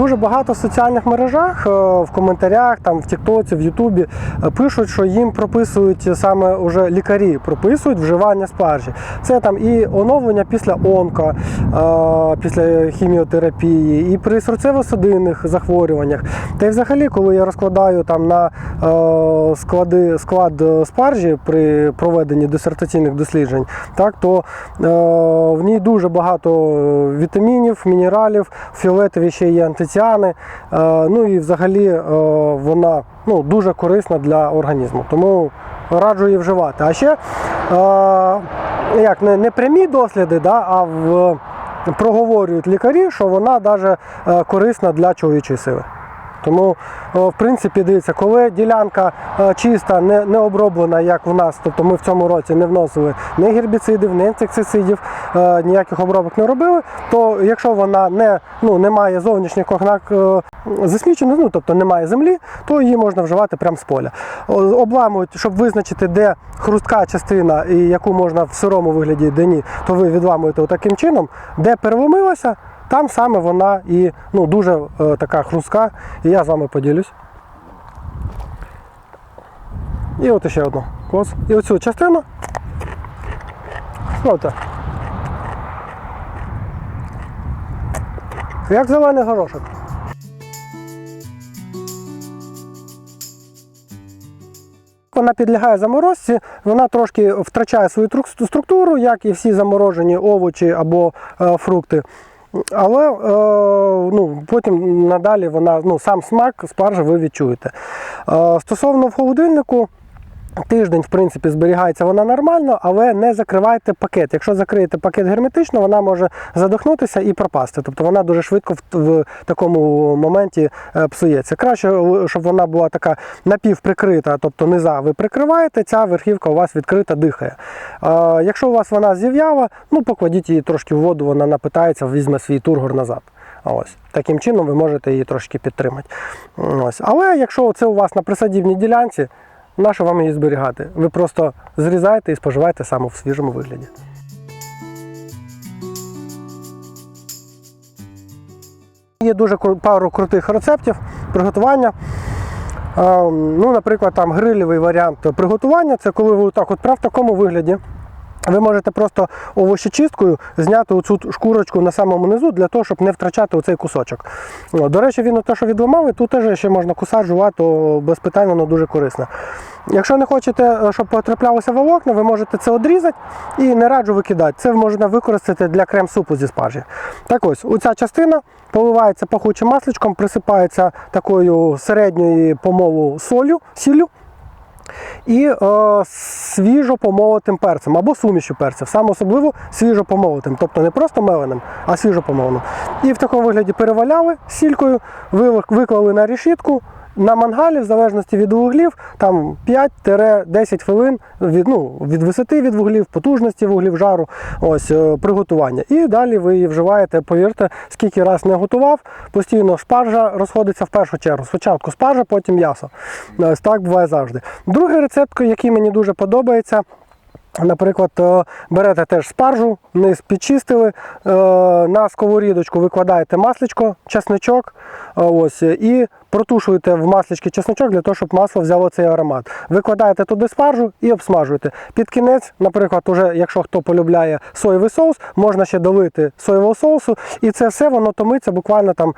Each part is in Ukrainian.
Дуже багато в соціальних мережах, е, в коментарях, там в Тіктоці, в Ютубі е, пишуть, що їм прописують саме уже лікарі, прописують вживання спаржі. Це там і оновлення після онко, е, після хіміотерапії, і при серцево-судинних захворюваннях. Та й взагалі, коли я розкладаю там на е, склади, склад е, спаржі при проведенні дисертаційних досліджень, так, то е, в ній дуже багато вітамінів, мінералів, фіолетові ще є антиціани. Е, ну і взагалі е, вона ну, дуже корисна для організму. Тому раджу її вживати. А ще е, як, не, не прямі досліди, да, а в, проговорюють лікарі, що вона навіть корисна для чоловічої сили. Тому, в принципі, дивіться, коли ділянка е, чиста, не, не оброблена, як в нас, тобто ми в цьому році не вносили ні гербіцидів, ні інсектицидів, е, ніяких обробок не робили, то якщо вона не, ну, не має зовнішніх ознак е, засмічених, ну, тобто немає землі, то її можна вживати прямо з поля. Обламують, щоб визначити, де хрустка частина і яку можна в сирому вигляді, де ні, то ви відламуєте таким чином, де переломилося, там саме вона і ну, дуже е, така хрустка, і я з вами поділюсь. І от ще одну кос. І оцю частину. От. Як зелений горошок. Вона підлягає заморозці, вона трошки втрачає свою структуру, як і всі заморожені овочі або е, фрукти. Але е, ну, потім надалі вона, ну, сам смак спаржі ви відчуєте. Е, стосовно в холодильнику, тиждень, в принципі, зберігається вона нормально, але не закривайте пакет. Якщо закриєте пакет герметично, вона може задохнутися і пропасти. Тобто вона дуже швидко в, в такому моменті е, псується. Краще, е, щоб вона була така напівприкрита, тобто низа ви прикриваєте, ця верхівка у вас відкрита дихає. Е, якщо у вас вона зів'яла, ну покладіть її трошки в воду, вона напитається, візьме свій тургор назад. Ось. Таким чином ви можете її трошки підтримати. Ось. Але якщо це у вас на присадівній ділянці, нащо вам її зберігати? Ви просто зрізаєте і споживаєте саме в свіжому вигляді. Є дуже пару крутих рецептів приготування. Ну, наприклад, там грильовий варіант приготування це коли ви так от прямо в такому вигляді. Ви можете просто овощечисткою зняти оцю шкурочку на самому низу для того, щоб не втрачати оцей кусочок. До речі, він те, що відламав, і тут теж ще можна кусати, жувати, без питань воно дуже корисне. Якщо не хочете, е, щоб потраплялося волокна, ви можете це одрізати і не раджу викидати. Це можна використати для крем-супу зі спаржі. Так ось, оця частина поливається пахучим масличком, присипається такою середньої помолу солью, сіллю і е, свіжо помолотим перцем або сумішю перців, саме особливо свіжо помолотим, тобто не просто меленим, а свіжо помоленим. І в такому вигляді переваляли сількою, виклали на решітку. На мангалі, в залежності від вуглів, там 5-10 хвилин від, ну, від висоти від вуглів, потужності вуглів жару, ось е, приготування. І далі ви її вживаєте, повірте, скільки раз не готував, постійно спаржа розходиться в першу чергу. Спочатку спаржа, потім м'ясо. Ось так буває завжди. Другий рецепт, який мені дуже подобається. Наприклад, е, берете теж спаржу, низ підчистили, е, на сковорідочку викладаєте масличко, чесничок, е, ось, і протушуєте в маслички чесничок для того, щоб масло взяло цей аромат. Викладаєте туди спаржу і обсмажуєте. Під кінець, наприклад, уже, якщо хто полюбляє соєвий соус, можна ще долити соєвого соусу, і це все воно томиться буквально там е,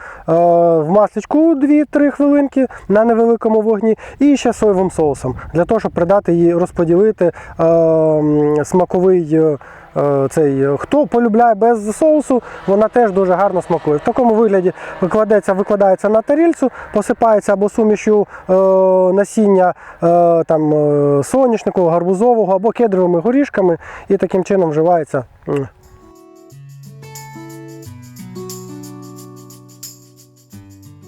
в масличку 2-3 хвилинки на невеликому вогні, і ще соєвим соусом, для того, щоб придати її, розподілити е, смаковий. Е, Цей, е, хто полюбляє без соусу, вона теж дуже гарно смакує. В такому вигляді викладається, викладається на тарільцю, посипається або сумішю е, насіння там, сонячникового гарбузового або кедровими горішками, і таким чином вживається.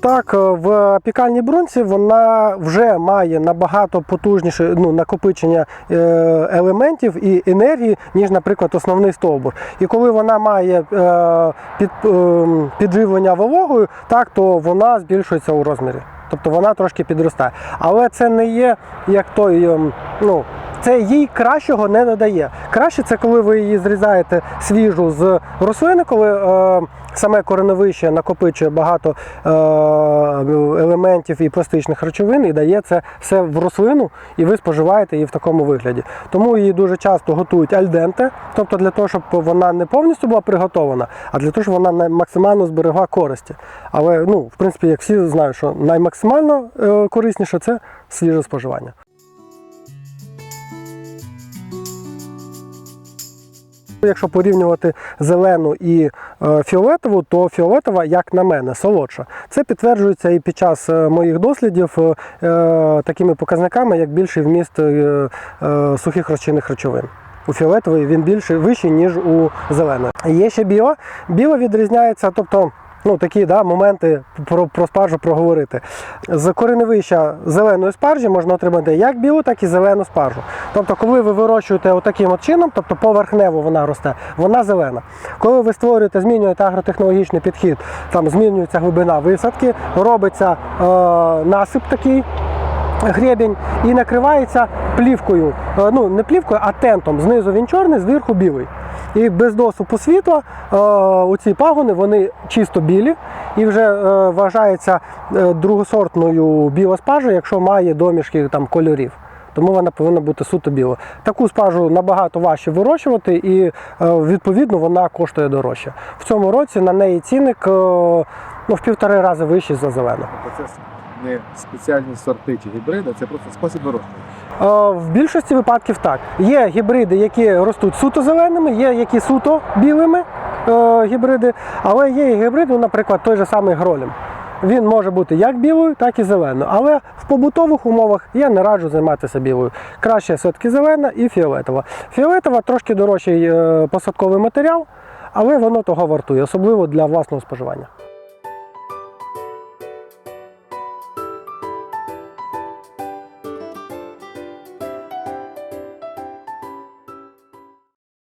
Так, е, в пікальній брунці вона вже має набагато потужніше ну, накопичення е, елементів і енергії, ніж, наприклад, основний стовбур. І коли вона має е, під, підживлення вологою, так, то вона збільшується у розмірі. Тобто вона трошки підростає. Але це не є як той, ем, ну, це їй кращого не додає. Краще це коли ви її зрізаєте свіжу з рослини, коли е, саме кореновище накопичує багато е, елементів і пластичних речовин і дає це все в рослину, і ви споживаєте її в такому вигляді. Тому її дуже часто готують альденте, тобто для того, щоб вона не повністю була приготована, а для того, щоб вона максимально зберегла користі. Але ну, в принципі, як всі знають, що наймаксимально е, корисніше це свіже споживання. Якщо порівнювати зелену і е, фіолетову, то фіолетова, як на мене, солодша. Це підтверджується і під час е, моїх дослідів е, такими показниками, як більший вміст сухих розчинних речовин. У фіолетової він більше вищий, ніж у зеленої. Є ще біла. Біла відрізняється, тобто. Ну, такі да, моменти про, про спаржу проговорити. З кореневища зеленої спаржі можна отримати як білу, так і зелену спаржу. Тобто, коли ви вирощуєте отаким от чином, тобто поверхнево вона росте, вона зелена. Коли ви створюєте, змінюєте агротехнологічний підхід, там змінюється глибина висадки, робиться е, насип такий. Гребінь і накривається плівкою, Е, ну не плівкою, а тентом. Знизу він чорний, зверху білий. І без доступу світла е, оці пагони вони чисто білі і вже е, вважається другосортною біла спажа, якщо має домішки там кольорів. Тому вона повинна бути суто біла. Таку спажу набагато важче вирощувати, і е, відповідно вона коштує дорожче. В цьому році на неї цінник е, ну, в півтори рази вищий за зелену. Тобто це не спеціальні сорти чи гібриди, це просто спосіб вирощування. Е, В більшості випадків так. Є гібриди, які ростуть суто зеленими, є які суто білими гібриди, але є і гібриди, ну, наприклад, той же самий гролем. Він може бути як білою, так і зеленою. Але в побутових умовах я не раджу займатися білою. Краще все-таки зелена і фіолетова. Фіолетова трошки дорожчий е, посадковий матеріал, але воно того вартує, особливо для власного споживання.